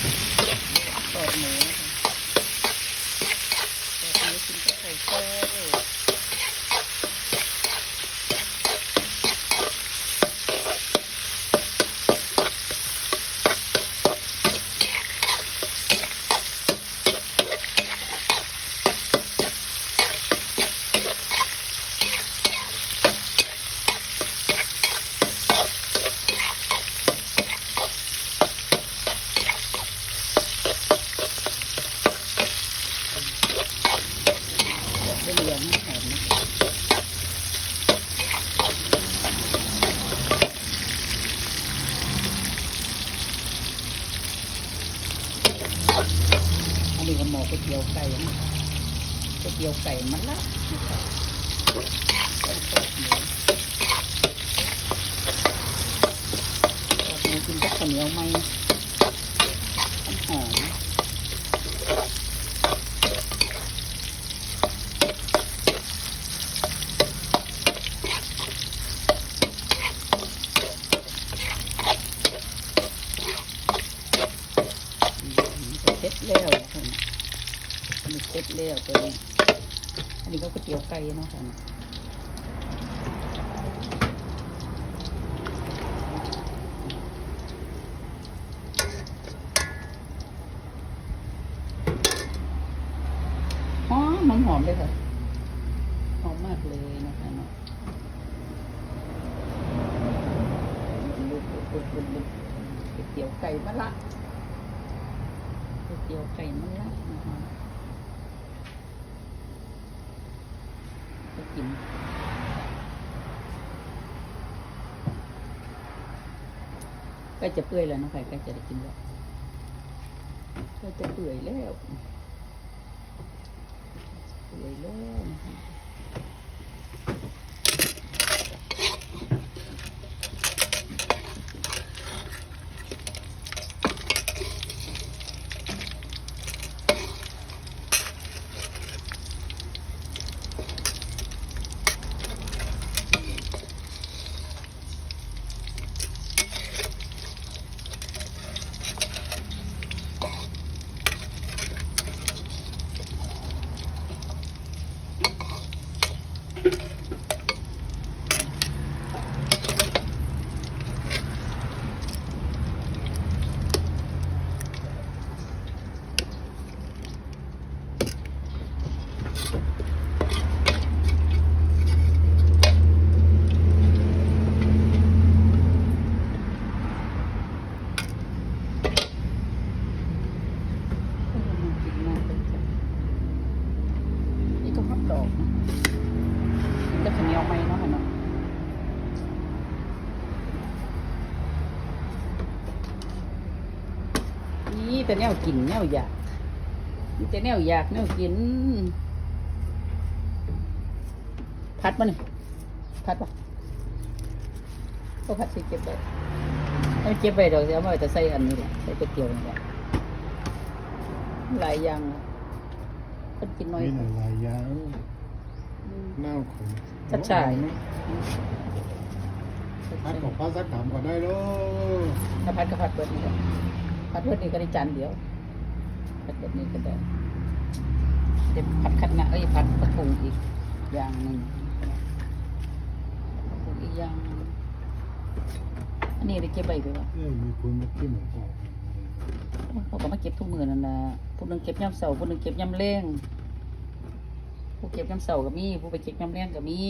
ทอดหมูทอดหมูกินกับไข่เจียวเป็นเหลืองหอมนะ อันนี้ก็หมอก๋วยเตี๋ยวไก่นก๋วยเตี๋ยวไก่มันละนะครับทอดหมูทอดหมูกินกับข้าวเหนียวไหมหอมเสร็จแล้ว นนี้เสร็จแล้วตัวนี้อันนี้ก็ก๋วยเตี๋ยวไก่เนาะค่ะหอมหอมๆเลยค่ะ หอมมากเลยนะคะเนาะก๋วยเตี๋ยวไก่มะละก๋วยเตี๋ยวไก่มะละนะคะ ก็กิน ก็จะเปื่อยแล้วนะครก็จะได้กินแล้วก็จะเปื่อยแล้วเปื่อยแล้วนะคะก็มากินน้ำกันจ้ะนี่ก็ฮอตดอกนะคะ จะข้าวเหนียวไหมเนาะค่ะเนาะนี่แต่แนวกินแนวอยากนี่แต่แนวอยากแนวกิน พัดมานี่พัดปะก็พัดสิเก็บไปเอาเก็บไปดอกเดียวมาไว้แต่ใส่อันนี้แหละใส่ก๋วยเตี๋ยวนี่แหละหลายอย่างอะคนกินน้อยมีหลายอย่าง เน่าขมชัดชาย พัดของพัดสักถามก่อนได้เนาะถ้าพัดก็พัดเบิดนี่แหละพัดเบิดนี่ก็ได้จานเดียว พัดเบิดนี่ก็ได้เดี๋ยวพัดคัดนะเอ้ยพัดกระพุงอีกอย่างหนึ่งกระพุงอีกอย่างหนึ่งอันนี้ได้เก็บใบไปวะเอ้ยมีคนมากินหมูกรอบเขาก็มาเก็บทุกมือนั่นแหละผู้หนึงเก็บย่ำเสาร์ผู้หนึงเก็บย่ำแรง ผู้เก็บน้ำเสาร์ก็มี ผู้ไปเก็บน้ำแรงก็มี